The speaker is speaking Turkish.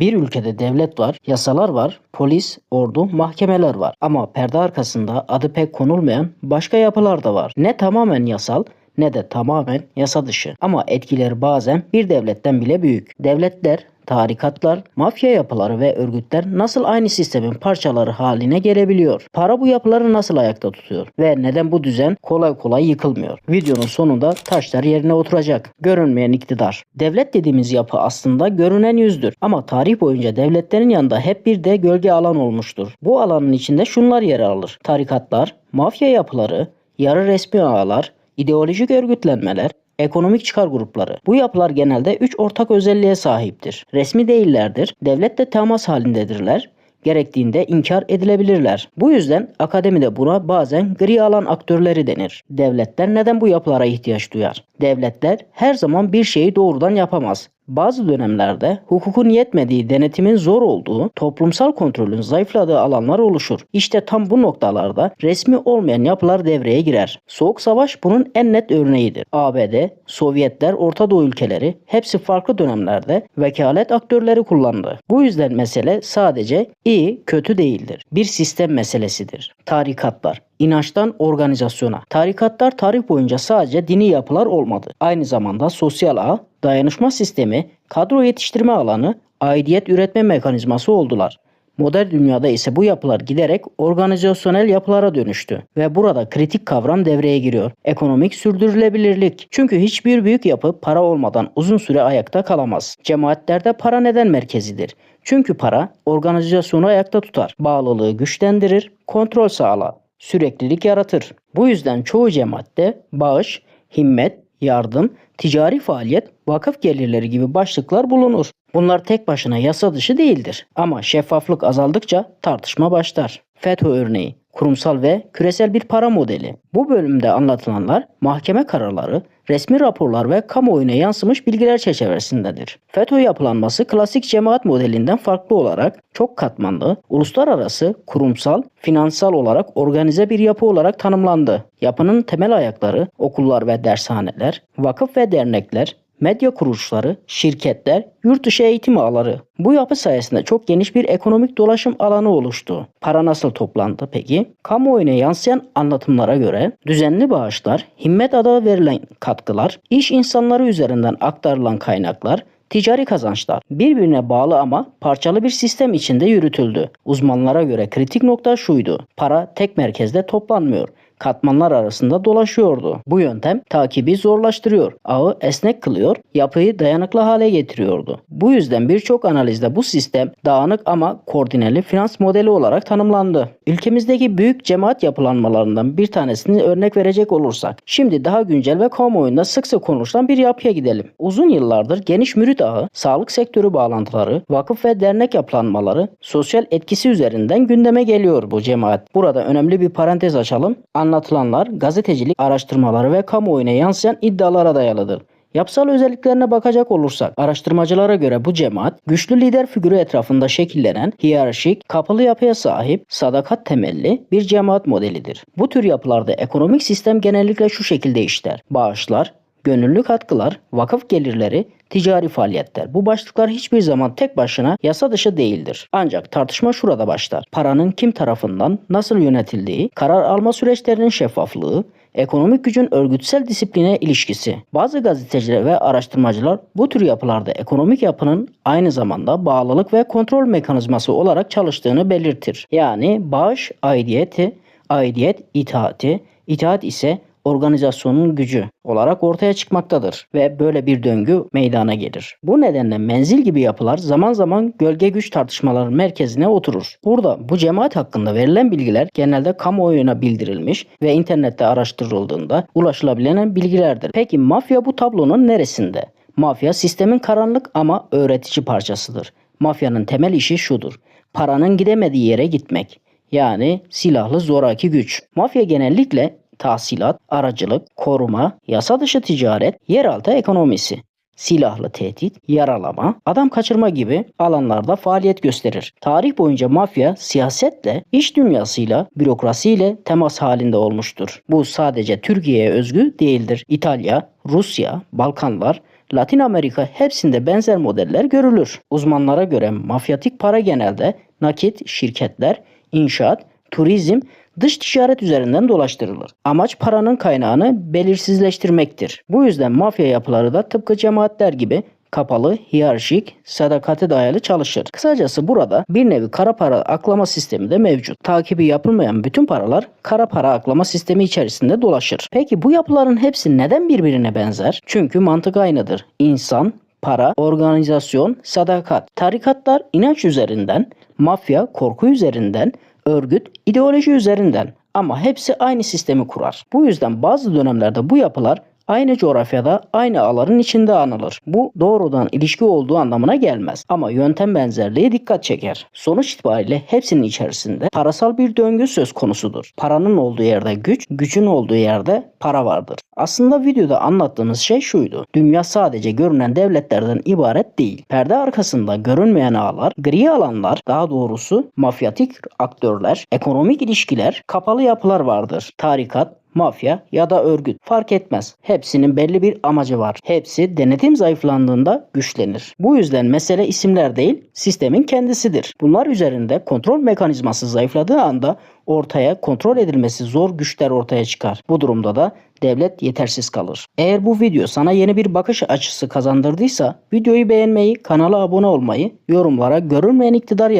Bir ülkede devlet var, yasalar var, polis, ordu, mahkemeler var. Ama perde arkasında adı pek konulmayan başka yapılar da var. Ne tamamen yasal ne de tamamen yasa dışı. Ama etkileri bazen bir devletten bile büyük. Devletler tarikatlar, mafya yapıları ve örgütler nasıl aynı sistemin parçaları haline gelebiliyor? Para bu yapıları nasıl ayakta tutuyor? Ve neden bu düzen kolay kolay yıkılmıyor? Videonun sonunda taşlar yerine oturacak. Görünmeyen iktidar. Devlet dediğimiz yapı aslında görünen yüzdür. Ama tarih boyunca devletlerin yanında hep bir de gölge alan olmuştur. Bu alanın içinde şunlar yer alır. Tarikatlar, mafya yapıları, yarı resmi ağlar, ideolojik örgütlenmeler, Ekonomik çıkar grupları. Bu yapılar genelde 3 ortak özelliğe sahiptir. Resmi değillerdir, devletle temas halindedirler, gerektiğinde inkar edilebilirler. Bu yüzden akademide buna bazen gri alan aktörleri denir. Devletler neden bu yapılara ihtiyaç duyar? Devletler her zaman bir şeyi doğrudan yapamaz. Bazı dönemlerde hukukun yetmediği, denetimin zor olduğu, toplumsal kontrolün zayıfladığı alanlar oluşur. İşte tam bu noktalarda resmi olmayan yapılar devreye girer. Soğuk Savaş bunun en net örneğidir. ABD, Sovyetler, Orta Doğu ülkeleri hepsi farklı dönemlerde vekalet aktörleri kullandı. Bu yüzden mesele sadece iyi, kötü değildir. Bir sistem meselesidir. Tarikatlar, inançtan organizasyona. Tarikatlar tarih boyunca sadece dini yapılar olmadı. Aynı zamanda sosyal ağ, dayanışma sistemi, kadro yetiştirme alanı, aidiyet üretme mekanizması oldular. Modern dünyada ise bu yapılar giderek organizasyonel yapılara dönüştü ve burada kritik kavram devreye giriyor. Ekonomik sürdürülebilirlik. Çünkü hiçbir büyük yapı para olmadan uzun süre ayakta kalamaz. Cemaatlerde para neden merkezidir? Çünkü para organizasyonu ayakta tutar, bağlılığı güçlendirir, kontrol sağlar, süreklilik yaratır. Bu yüzden çoğu cemaatte bağış, himmet, yardım, ticari faaliyet, vakıf gelirleri gibi başlıklar bulunur. Bunlar tek başına yasa dışı değildir. Ama şeffaflık azaldıkça tartışma başlar. FETÖ örneği, kurumsal ve küresel bir para modeli. Bu bölümde anlatılanlar mahkeme kararları, resmi raporlar ve kamuoyuna yansımış bilgiler çerçevesindedir. FETÖ yapılanması klasik cemaat modelinden farklı olarak çok katmanlı, uluslararası, kurumsal, finansal olarak organize bir yapı olarak tanımlandı. Yapının temel ayakları okullar ve dershaneler, vakıf ve dernekler, medya kuruluşları, şirketler, yurt dışı eğitim ağları. Bu yapı sayesinde çok geniş bir ekonomik dolaşım alanı oluştu. Para nasıl toplandı peki? Kamuoyuna yansıyan anlatımlara göre düzenli bağışlar, himmet adı verilen katkılar, iş insanları üzerinden aktarılan kaynaklar, ticari kazançlar birbirine bağlı ama parçalı bir sistem içinde yürütüldü. Uzmanlara göre kritik nokta şuydu. Para tek merkezde toplanmıyor katmanlar arasında dolaşıyordu. Bu yöntem takibi zorlaştırıyor, ağı esnek kılıyor, yapıyı dayanıklı hale getiriyordu. Bu yüzden birçok analizde bu sistem dağınık ama koordineli finans modeli olarak tanımlandı. Ülkemizdeki büyük cemaat yapılanmalarından bir tanesini örnek verecek olursak, şimdi daha güncel ve kamuoyunda sık sık konuşulan bir yapıya gidelim. Uzun yıllardır geniş mürit ağı, sağlık sektörü bağlantıları, vakıf ve dernek yapılanmaları, sosyal etkisi üzerinden gündeme geliyor bu cemaat. Burada önemli bir parantez açalım anlatılanlar gazetecilik araştırmaları ve kamuoyuna yansıyan iddialara dayalıdır. Yapısal özelliklerine bakacak olursak araştırmacılara göre bu cemaat güçlü lider figürü etrafında şekillenen hiyerarşik, kapalı yapıya sahip, sadakat temelli bir cemaat modelidir. Bu tür yapılarda ekonomik sistem genellikle şu şekilde işler. Bağışlar, gönüllü katkılar, vakıf gelirleri, ticari faaliyetler. Bu başlıklar hiçbir zaman tek başına yasa dışı değildir. Ancak tartışma şurada başlar. Paranın kim tarafından nasıl yönetildiği, karar alma süreçlerinin şeffaflığı, ekonomik gücün örgütsel disipline ilişkisi. Bazı gazeteciler ve araştırmacılar bu tür yapılarda ekonomik yapının aynı zamanda bağlılık ve kontrol mekanizması olarak çalıştığını belirtir. Yani bağış aidiyeti, aidiyet itaati, itaat ise organizasyonun gücü olarak ortaya çıkmaktadır ve böyle bir döngü meydana gelir. Bu nedenle menzil gibi yapılar zaman zaman gölge güç tartışmaları merkezine oturur. Burada bu cemaat hakkında verilen bilgiler genelde kamuoyuna bildirilmiş ve internette araştırıldığında ulaşılabilen bilgilerdir. Peki mafya bu tablonun neresinde? Mafya sistemin karanlık ama öğretici parçasıdır. Mafyanın temel işi şudur. Paranın gidemediği yere gitmek. Yani silahlı zoraki güç. Mafya genellikle tahsilat, aracılık, koruma, yasa dışı ticaret, yeraltı ekonomisi, silahlı tehdit, yaralama, adam kaçırma gibi alanlarda faaliyet gösterir. Tarih boyunca mafya siyasetle, iş dünyasıyla, bürokrasiyle temas halinde olmuştur. Bu sadece Türkiye'ye özgü değildir. İtalya, Rusya, Balkanlar, Latin Amerika hepsinde benzer modeller görülür. Uzmanlara göre mafyatik para genelde nakit, şirketler, inşaat, turizm, dış ticaret üzerinden dolaştırılır. Amaç paranın kaynağını belirsizleştirmektir. Bu yüzden mafya yapıları da tıpkı cemaatler gibi kapalı, hiyerarşik, sadakate dayalı çalışır. Kısacası burada bir nevi kara para aklama sistemi de mevcut. Takibi yapılmayan bütün paralar kara para aklama sistemi içerisinde dolaşır. Peki bu yapıların hepsi neden birbirine benzer? Çünkü mantık aynıdır. İnsan, para, organizasyon, sadakat. Tarikatlar inanç üzerinden, mafya korku üzerinden, örgüt ideoloji üzerinden ama hepsi aynı sistemi kurar. Bu yüzden bazı dönemlerde bu yapılar aynı coğrafyada aynı ağların içinde anılır. Bu doğrudan ilişki olduğu anlamına gelmez ama yöntem benzerliği dikkat çeker. Sonuç itibariyle hepsinin içerisinde parasal bir döngü söz konusudur. Paranın olduğu yerde güç, gücün olduğu yerde para vardır. Aslında videoda anlattığımız şey şuydu. Dünya sadece görünen devletlerden ibaret değil. Perde arkasında görünmeyen ağlar, gri alanlar, daha doğrusu mafyatik aktörler, ekonomik ilişkiler, kapalı yapılar vardır. Tarikat, mafya ya da örgüt fark etmez. Hepsinin belli bir amacı var. Hepsi denetim zayıflandığında güçlenir. Bu yüzden mesele isimler değil, sistemin kendisidir. Bunlar üzerinde kontrol mekanizması zayıfladığı anda ortaya kontrol edilmesi zor güçler ortaya çıkar. Bu durumda da devlet yetersiz kalır. Eğer bu video sana yeni bir bakış açısı kazandırdıysa videoyu beğenmeyi, kanala abone olmayı, yorumlara görünmeyen iktidar yaz